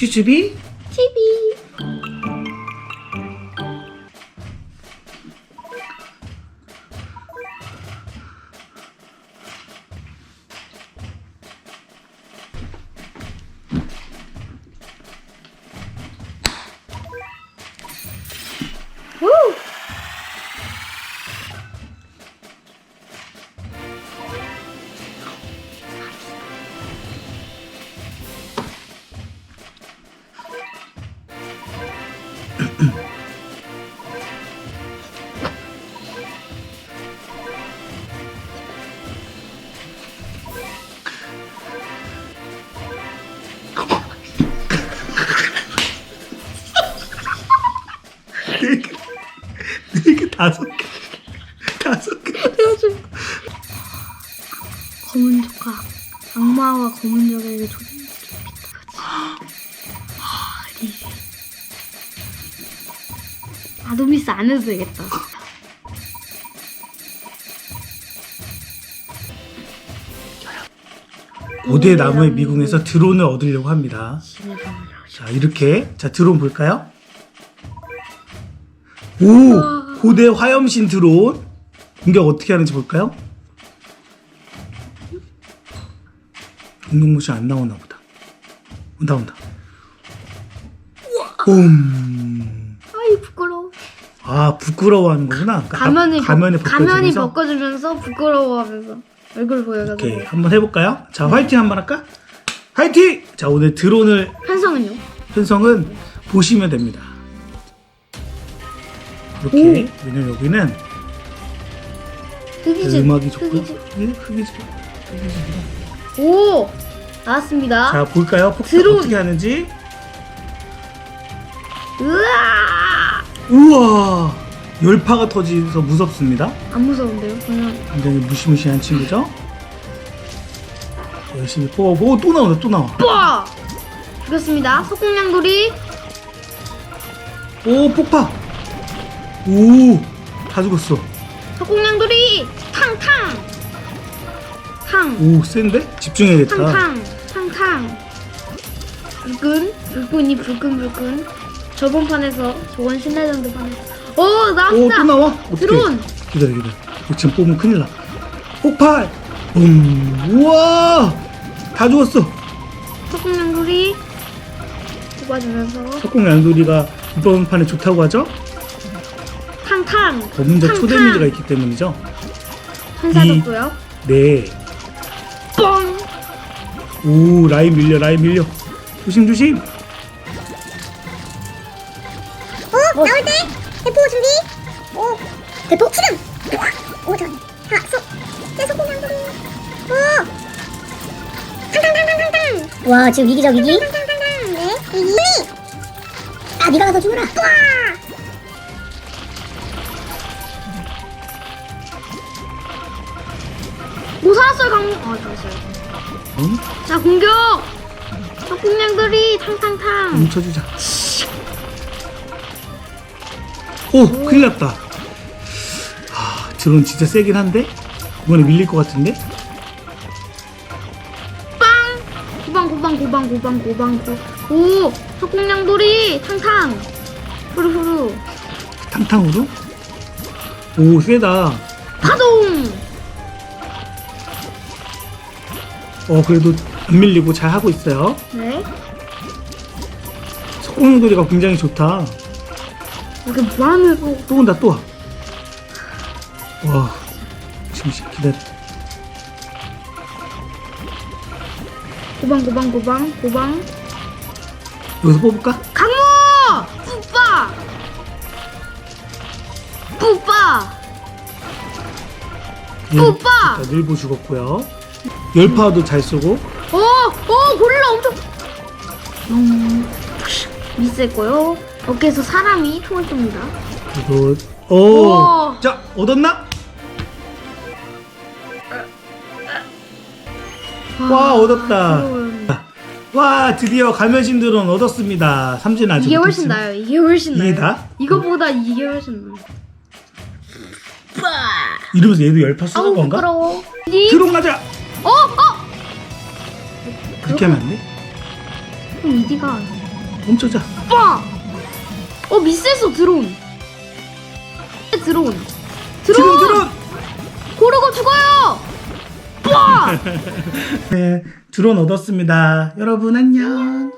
Çiçibi. Çiçibi. 네개 다섯 개 다섯 개 검은 조각. 악마와 검은 조각의 조각. 아도미스 안 해도 되겠다. 고대 나무의 미궁에서 드론을 얻으려고 합니다. 자 이렇게 자 드론 볼까요? 오 고대 화염신 드론 공격 어떻게 하는지 볼까요? 공격 모션 안 나오나 보다. 온다 온다. 음. 아이 부끄러워. 아 부끄러워하는 거구나. 가면이 가면이 벗- 벗겨지면서. 벗겨지면서 부끄러워하면서 얼굴 보여가지고. 오케이 한번 해볼까요? 자 화이팅 한번 할까? 화이팅! 자 오늘 드론을 편성은요? 편성은 보시면 됩니다. 이렇게 왜냐면 여기는 흑이즈. 음악이 좋고 흑이즈. 흑이즈 오 나왔습니다. 자 볼까요? 폭탄 드론. 어떻게 하는지 으아 우와 열파가 터지서 무섭습니다. 안 무서운데요? 그냥 굉장히 무시무시한 친구죠. 열심히 뽑아보고 또 나온다 또 나와. 빠 죽였습니다. 속공냥돌이 오 폭파. 오다 죽었어. 속공냥돌이 탕탕 탕 오 센데? 집중해야겠다. 탕탕 탕탕 불끈 불끈이 불끈 불끈 저번 판에서 저번 신라전드 판에서 오오 나왔다. 또 나와? 어떡해. 드론. 기다려 기다려. 이거 지금 뽑으면 큰일 나. 폭발! 음 우와! 다 죽었어. 속공냥돌이 뽑아주면서. 석공 양돌이가 이번 판에 좋다고 하죠? 탕탕. 검은자 탕탕. 초데미지가 있기 때문이죠? 천사졌고요. 네오 뻥 라인 밀려 라인 밀려. 조심 조심. 오, 나올 때 대포 준비. 오, 대포 출음. 오, 저, 자, 속, 내 속공냥돌이. 오, 탕탕탕탕탕탕. 와, 지금 위기죠 위기. 탕탕탕탕탕. 네, 위기. 아, 네가 가서 죽어라. 와. 못 살았어요 강아 좋았어요 응? 자 공격 속공냥돌이 탕탕탕 뭉쳐주자 오 큰일 났다. 아 드론 진짜 세긴 한데? 이번에 밀릴 것 같은데? 빵! 고방 고방 고방 고방 고방. 고. 오 속공냥돌이 탕탕. 후루후루. 탕탕으로? 오 세다. 파동! 어 그래도 안 밀리고 잘 하고 있어요. 네. 속공놀이가 굉장히 좋다 이게 뭐하는 거 또 온다 또 와. 와 잠시 기다려 고방 고방 고방 고방 여기서 뽑을까? 강모 뿌빠 뿌빠 오빠! 자, 늘보 죽었고요 열파도 잘 쏘고 어, 어, 고릴라 엄청. 음, 미스했고요. 어깨에서 사람이 총을 쏩니다. 그리고 우와. 오자 얻었나? 와, 얻었다. 부러워요. 와 드디어 가면신들은 얻었습니다 삼진 아직 이게 훨씬 못했지만. 나요. 이게 훨씬 나요. 이게 나? 이거보다 이게 훨씬 나요. 이러면서 얘도 열파 쏘는 건가? 부끄러워. 이? 드론 가자 어, 어. 그렇게 하면 안 돼? 그럼 이디가 멈춰자. 빠! 어 미스했어 드론 드론 드론 드론! 고르고 죽어요 빠! 네, 드론 얻었습니다. 여러분 안녕.